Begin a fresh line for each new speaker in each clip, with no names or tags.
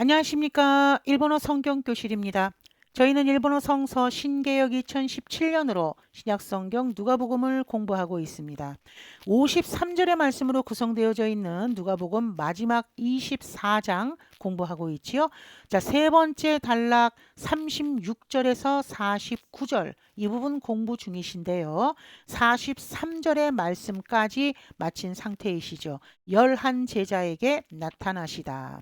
안녕하십니까. 일본어 성경 교실입니다. 저희는 일본어 성서 신개역 2017년으로 신약성경 누가복음을 공부하고 있습니다. 53절의 말씀으로 구성되어져 있는 누가복음 마지막 24장 공부하고 있지요. 자, 세 번째 단락 36절에서 49절 이 부분 공부 중이신데요. 43절의 말씀까지 마친 상태이시죠. 열한 제자에게 나타나시다.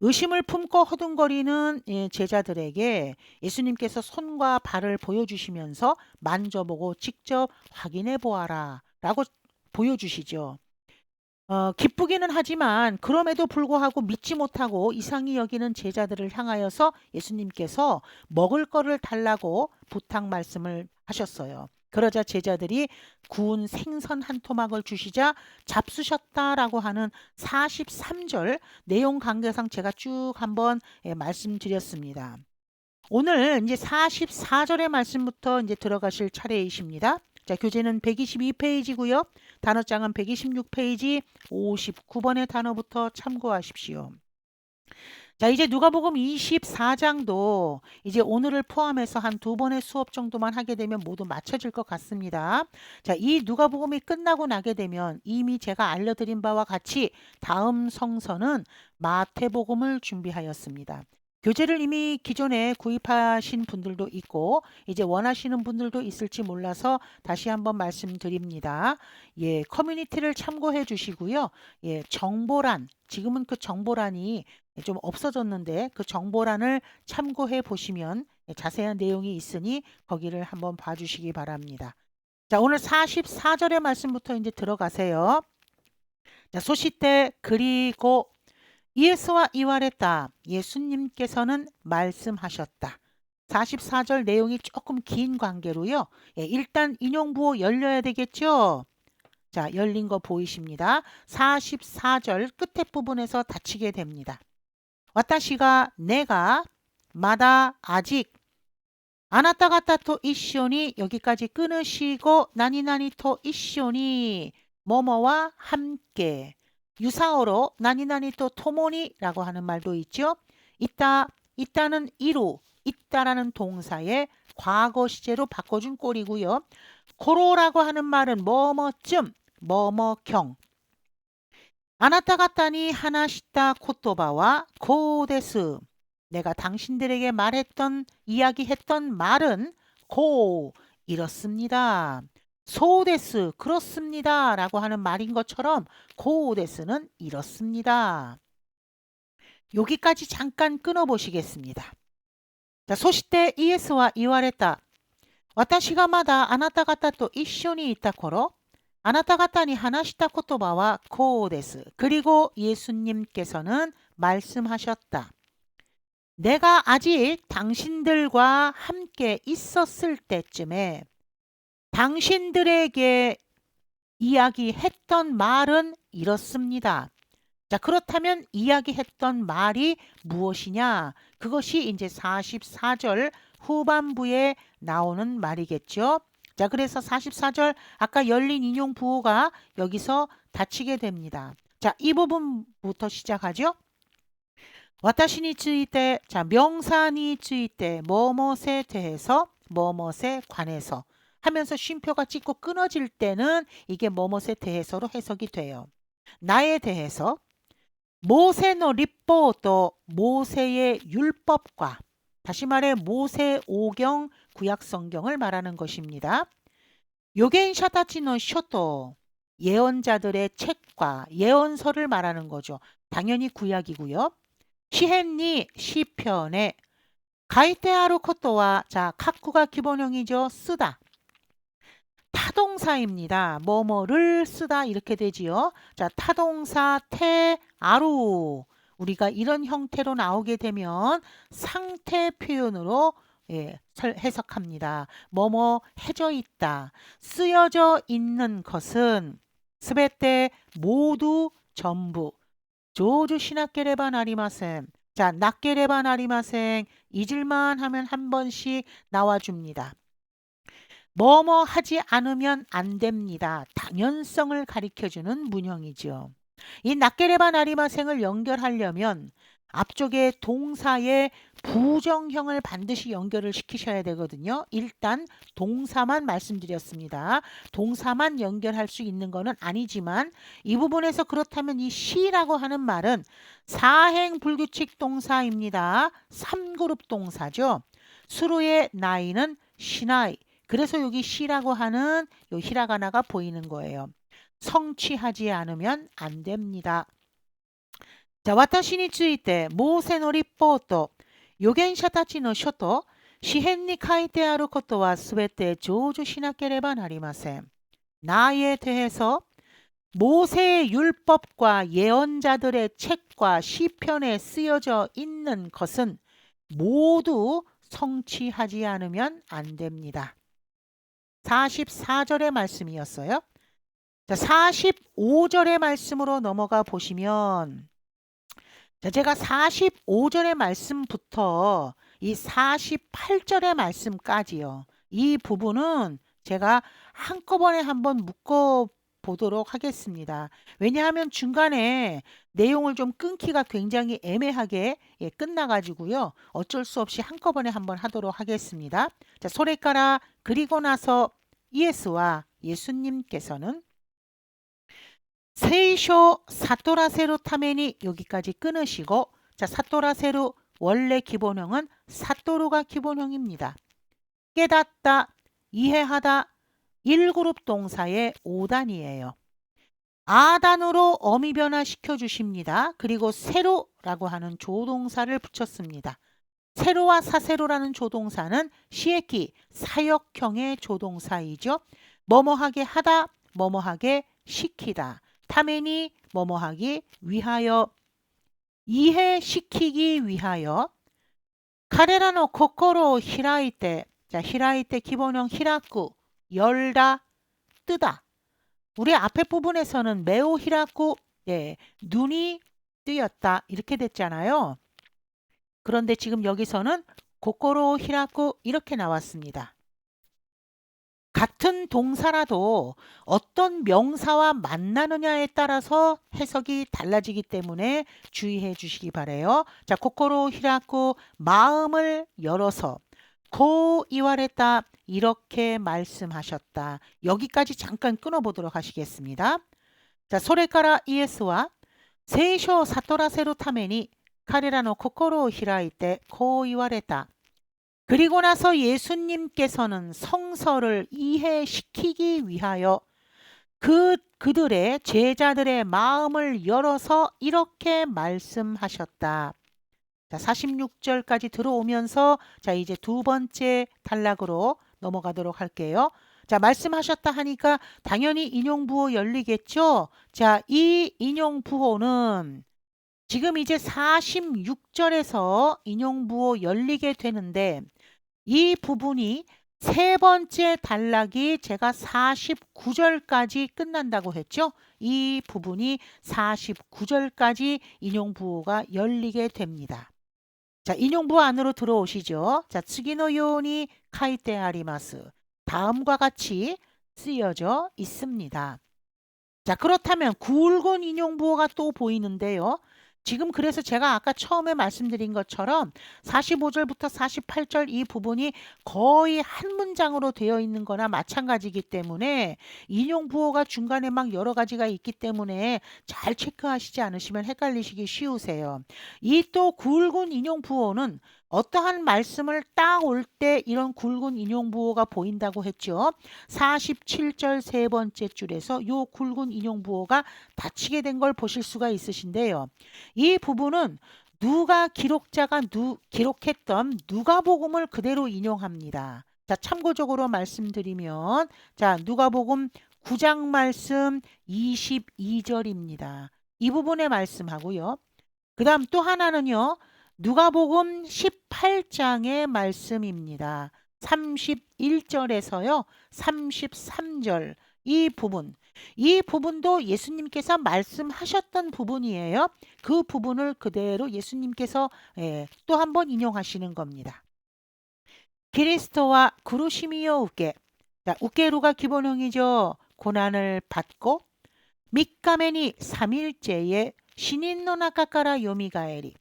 의심을 품고 허둥거리는 예, 제자들에게 예수님께서 손과 발을 보여주시면서 만져보고 직접 확인해 보아라 라고 보여주시죠. 어, 기쁘기는 하지만 그럼에도 불구하고 믿지 못하고 이상히 여기는 제자들을 향하여서 예수님께서 먹을 거를 달라고 부탁 말씀을 하셨어요. 그러자 제자들이 구운 생선 한 토막을 주시자 잡수셨다라고 하는 43절 내용 관계상 제가 쭉 한번 예, 말씀드렸습니다. 오늘 이제 44절의 말씀부터 이제 들어가실 차례이십니다. 자, 교재는 122페이지고요. 단어장은 126페이지 59번의 단어부터 참고하십시오. 자, 이제 누가복음 24장도 이제 오늘을 포함해서 한 두 번의 수업 정도만 하게 되면 모두 맞춰질 것 같습니다. 자, 이 누가복음이 끝나고 나게 되면 이미 제가 알려드린 바와 같이 다음 성서는 마태복음을 준비하였습니다. 교재를 이미 기존에 구입하신 분들도 있고 이제 원하시는 분들도 있을지 몰라서 다시 한번 말씀드립니다. 예, 커뮤니티를 참고해 주시고요. 예, 정보란 지금은 그 정보란이 좀 없어졌는데 그 정보란을 참고해 보시면 자세한 내용이 있으니 거기를 한번 봐 주시기 바랍니다. 자, 오늘 44절의 말씀부터 이제 들어가세요. 자, 소시때 그리고 예수와 이와랬다. 예수님께서는 말씀하셨다. 44절 내용이 조금 긴 관계로요. 예, 일단 인용부호 열려야 되겠죠? 자, 열린 거 보이십니다. 44절 끝에 부분에서 닫히게 됩니다. 와타시가 내가 마다 아직 아나타 가타 토 이쇼니 여기까지 끊으시고 나니나니 토 이쇼니 뭐뭐와 함께 유사어로 나니나니 또 토모니라고 하는 말도 있죠. 있다, 있다는 이루, 있다라는 동사의 과거 시제로 바꿔준 꼴이고요. 고로라고 하는 말은 뭐뭐쯤, 뭐뭐경. 아나타 가타니 하나시타 코토바와 고데스. 내가 당신들에게 말했던 이야기했던 말은 고 이렇습니다. 소데스 그렇습니다 라고 하는 말인 것처럼 고데스는 이렇습니다. 여기까지 잠깐 끊어보시겠습니다. 자, 소시때 이에스와 이와레타 私がまだ 아나타 가타 또 이쇼니 있다 코로 아나타 가타니 하나시타 코토바와 고데스 그리고 예수님께서는 말씀하셨다. 내가 아직 당신들과 함께 있었을 때쯤에 당신들에게 이야기했던 말은 이렇습니다. 자, 그렇다면 이야기했던 말이 무엇이냐? 그것이 이제 44절 후반부에 나오는 말이겠죠. 자, 그래서 44절 아까 열린 인용 부호가 여기서 닫히게 됩니다. 자, 이 부분부터 시작하죠. 와타시니 쯔이때 자, 명사니 쯔이때 뭐뭇에 대해서 뭐뭇에 관해서 하면서 쉼표가 찍고 끊어질 때는 이게 뭐뭇에 대해서로 해석이 돼요. 나에 대해서 모세노 리포도 모세의 율법과 다시 말해 모세 오경 구약 성경을 말하는 것입니다. 요겐 샤타치노 쇼토 예언자들의 책과 예언서를 말하는 거죠. 당연히 구약이고요. 시헨니 시편에 가이테아루 코토와 자 카쿠가 기본형이죠. 쓰다. 타동사입니다. 뭐뭐를 쓰다 이렇게 되지요. 자, 타동사 태 아루 우리가 이런 형태로 나오게 되면 상태 표현으로 예, 해석합니다. 뭐뭐 해져 있다. 쓰여져 있는 것은 스베테 모두 전부 조주 신학계레바 나리마센 자, 낙계레바 나리마센 잊을만 하면 한 번씩 나와줍니다. 뭐뭐 하지 않으면 안 됩니다. 당연성을 가리켜주는 문형이죠. 이 낙게레바 나리마생을 연결하려면 앞쪽에 동사의 부정형을 반드시 연결을 시키셔야 되거든요. 일단 동사만 말씀드렸습니다. 동사만 연결할 수 있는 거는 아니지만 이 부분에서 그렇다면 이 시라고 하는 말은 사행 불규칙 동사입니다. 3그룹 동사죠. 수로의 나이는 시나이. 그래서 여기 시라고 하는 요 히라가나가 보이는 거예요. 성취하지 않으면 안 됩니다. 자, 私についてモーセの立法と預言者たちの書と詩編に書いてあることはすべて成就しなければなりません. 나에 대해서 모세의 율법과 예언자들의 책과 시편에 쓰여져 있는 것은 모두 성취하지 않으면 안 됩니다. 44절의 말씀이었어요. 자, 45절의 말씀으로 넘어가 보시면 자, 제가 45절의 말씀부터 이 48절의 말씀까지요. 이 부분은 제가 한꺼번에 한번 묶어 보도록 하겠습니다. 왜냐하면 중간에 내용을 좀 끊기가 굉장히 애매하게 예, 끝나가지고요. 어쩔 수 없이 한꺼번에 한번 하도록 하겠습니다. 자, 소래가라 그리고 나서 예수와 예수님께서는 세이쇼 사토라세루 타메니 여기까지 끊으시고 자 사토라세루 원래 기본형은 사토루가 기본형입니다. 깨닫다, 이해하다 1그룹 동사의 5단이에요. 아단으로 어미 변화시켜 주십니다. 그리고 세로라고 하는 조동사를 붙였습니다. 세로와 사세로라는 조동사는 시에키 사역형의 조동사이죠. 뭐뭐하게 하다, 뭐뭐하게 시키다. 타메니 뭐뭐하기 위하여 이해시키기 위하여 카레라노 코코로 히라이테 자 히라이테 기본형 히라쿠 열다 뜨다 우리 앞에 부분에서는 매우 히라쿠 예, 눈이 뜨였다 이렇게 됐잖아요. 그런데 지금 여기서는 고코로 히라쿠 이렇게 나왔습니다. 같은 동사라도 어떤 명사와 만나느냐에 따라서 해석이 달라지기 때문에 주의해 주시기 바래요. 자, 코코로 히라쿠 마음을 열어서 고 이와레다 이렇게 말씀하셨다. 여기까지 잠깐 끊어보도록 하시겠습니다. 자, 이와레다 그리고 나서 예수님께서는 성서를 이해시키기 위하여 그 그들의 제자들의 마음을 열어서 이렇게 말씀하셨다. 자, 46절까지 들어오면서 자, 이제 두 번째 단락으로 넘어가도록 할게요. 자, 말씀하셨다 하니까 당연히 인용 부호 열리겠죠? 자, 이 인용 부호는 지금 이제 46절에서 인용 부호 열리게 되는데 이 부분이 세 번째 단락이 제가 49절까지 끝난다고 했죠. 이 부분이 49절까지 인용부호가 열리게 됩니다. 자, 인용부호 안으로 들어오시죠. 자, 츠기노 요니 카이테 아리마스. 다음과 같이 쓰여져 있습니다. 자, 그렇다면 굵은 인용부호가 또 보이는데요. 지금 그래서 제가 아까 처음에 말씀드린 것처럼 45절부터 48절 이 부분이 거의 한 문장으로 되어 있는 거나 마찬가지이기 때문에 인용 부호가 중간에 막 여러 가지가 있기 때문에 잘 체크하시지 않으시면 헷갈리시기 쉬우세요. 이 또 굵은 인용 부호는 어떠한 말씀을 딱 올 때 이런 굵은 인용 부호가 보인다고 했죠. 47절 세 번째 줄에서 요 굵은 인용 부호가 닫히게 된 걸 보실 수가 있으신데요. 이 부분은 누가 기록자가 누, 기록했던 누가복음을 그대로 인용합니다. 자, 참고적으로 말씀드리면 자, 누가복음 9장 말씀 22절입니다. 이 부분에 말씀하고요. 그 다음 또 하나는요. 누가복음 18장의 말씀입니다. 31절에서요. 33절 이 부분 이 부분도 예수님께서 말씀하셨던 부분이에요. 그 부분을 그대로 예수님께서 예, 또 한 번 인용하시는 겁니다. 그리스도와 그루시미요 우케 자, 우케루가 기본형이죠. 고난을 받고 밑가메니 3일째에 신인 노나카카라 요미가에리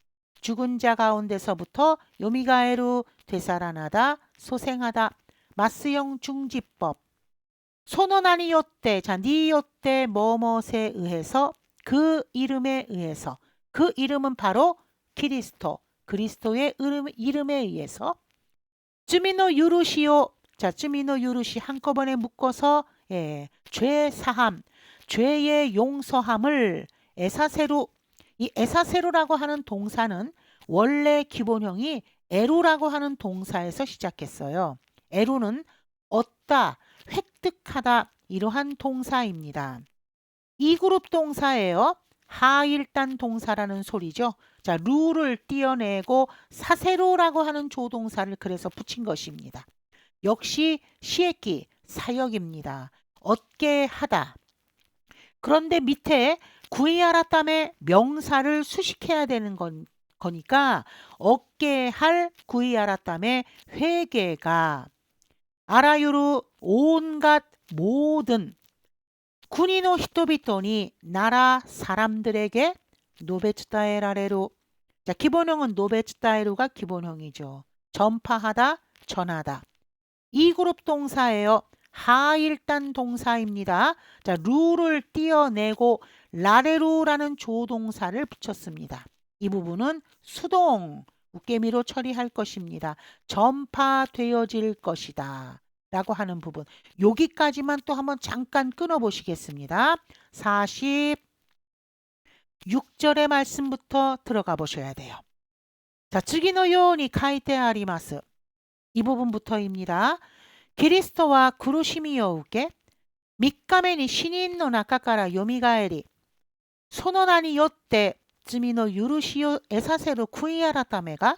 죽은 자 가운데서부터 요미가에루 되살아나다 소생하다. 마스형 중지법. 소노나니 요때 자니 요때 뭐뭇에 의해서 그 이름에 의해서 그 이름은 바로 키리스토 그리스도의 이름, 이름에 의해서. 쯔미노 유루시오 자 쯔미노 유루시 한꺼번에 묶어서 예, 죄 사함 죄의 용서함을 에사세루 이 에사세루라고 하는 동사는 원래 기본형이 에루라고 하는 동사에서 시작했어요. 에루는 얻다, 획득하다 이러한 동사입니다. 이 그룹 동사예요. 하일단 동사라는 소리죠. 자, 루를 띄어내고 사세로라고 하는 조동사를 그래서 붙인 것입니다. 역시 시에끼 사역입니다. 얻게 하다. 그런데 밑에 구이아라땀에 명사를 수식해야 되는 건, 거니까 얻게 할 구이아라땀에 회개가 아라유루 온갖 모든 군이노 히토비토니 나라 사람들에게 노베츠타에라레로 자 기본형은 노베츠타에루가 기본형이죠. 전파하다, 전하다. 이 그룹 동사예요. 하일단 동사입니다. 자, 루를 띄어내고 라레로라는 조동사를 붙였습니다. 이 부분은 수동 웃개미로 처리할 것입니다. 전파되어질 것이다. 라고 하는 부분. 여기까지만 또 한번 잠깐 끊어보시겠습니다. 46절의 말씀부터 들어가 보셔야 돼요. 자, 즉이노요니 카이테 아리마스. 이 부분부터입니다. 그리스도와 그루시미여우께 밑감에니 신인 노나카카라 요미가에리 その名によって罪の許しを得させる悔い改めが、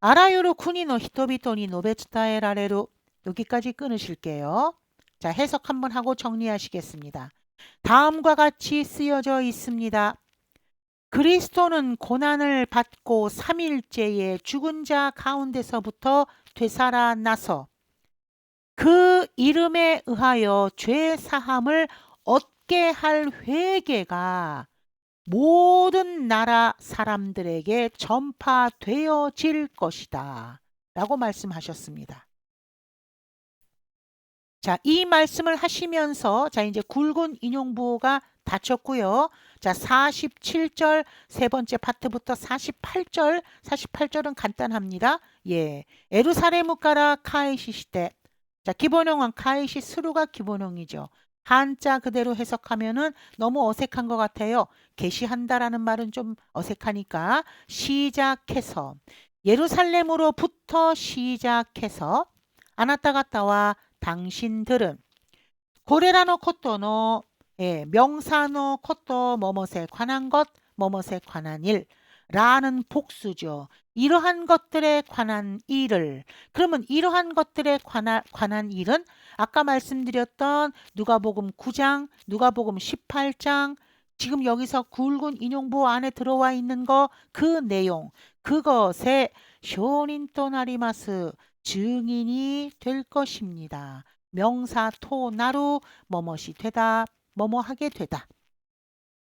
あらゆる国の人々に述べ伝えられる 여기까지 끊으실게요. 자, 해석 한번 하고 정리하시겠습니다. 다음과 같이 쓰여져 있습니다. 그리스도는 고난을 받고 3일째에 죽은 자 가운데서부터 되살아나서 그 이름에 의하여 죄 사함을 얻게 할 회개가 모든 나라 사람들에게 전파되어질 것이다. 라고 말씀하셨습니다. 자, 이 말씀을 하시면서 자, 이제 굵은 인용부호가 닫혔고요. 자, 47절 세 번째 파트부터 48절, 48절은 간단합니다. 예. 에루사레무 가라 카이시 시대. 자, 기본형은 카이시 스루가 기본형이죠. 한자 그대로 해석하면은 너무 어색한 것 같아요. 게시한다라는 말은 좀 어색하니까 시작해서 예루살렘으로부터 시작해서 아나타가타와 당신들은 고레라노 코토노 예, 명사노 코토 뭐뭇에 관한 것 뭐뭇에 관한 일 라는 복수죠. 이러한 것들에 관한 일을 그러면 이러한 것들에 관한, 관한 일은 아까 말씀드렸던 누가복음 9장, 누가복음 18장 지금 여기서 굵은 인용부 안에 들어와 있는 거 그 내용 그것에 쇼닌토 나리마스 증인이 될 것입니다. 명사 토 나루 뭐뭇이 되다 뭐뭐 하게 되다.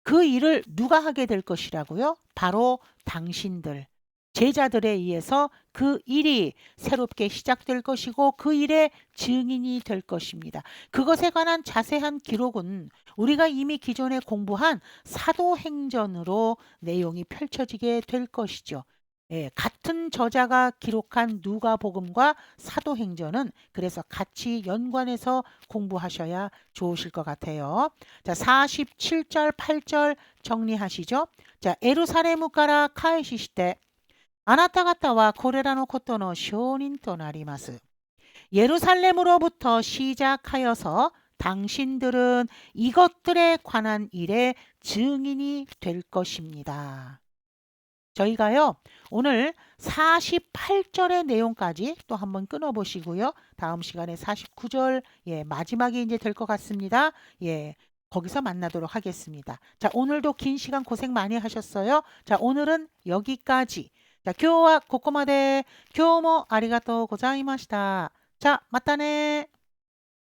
그 일을 누가 하게 될 것이라고요? 바로 당신들 제자들에 의해서 그 일이 새롭게 시작될 것이고 그 일의 증인이 될 것입니다. 그것에 관한 자세한 기록은 우리가 이미 기존에 공부한 사도행전으로 내용이 펼쳐지게 될 것이죠. 예, 같은 저자가 기록한 누가복음과 사도행전은 그래서 같이 연관해서 공부하셔야 좋으실 것 같아요. 자, 47절, 8절 정리하시죠. 자, 에루사레무 가라 카이시 시대 あなた方はこれらのことの証人となります. 예루살렘으로부터 시작하여서 당신들은 이것들에 관한 일의 증인이 될 것입니다. 저희가요 오늘 48절의 내용까지 또 한번 끊어보시고요. 다음 시간에 49절 예 마지막이 이제 될 것 같습니다. 예 거기서 만나도록 하겠습니다. 자 오늘도 긴 시간 고생 많이 하셨어요. 자 오늘은 여기까지. 자 교화 고코마대 교모 아리가또 고장이 마시다. 자 맞다네.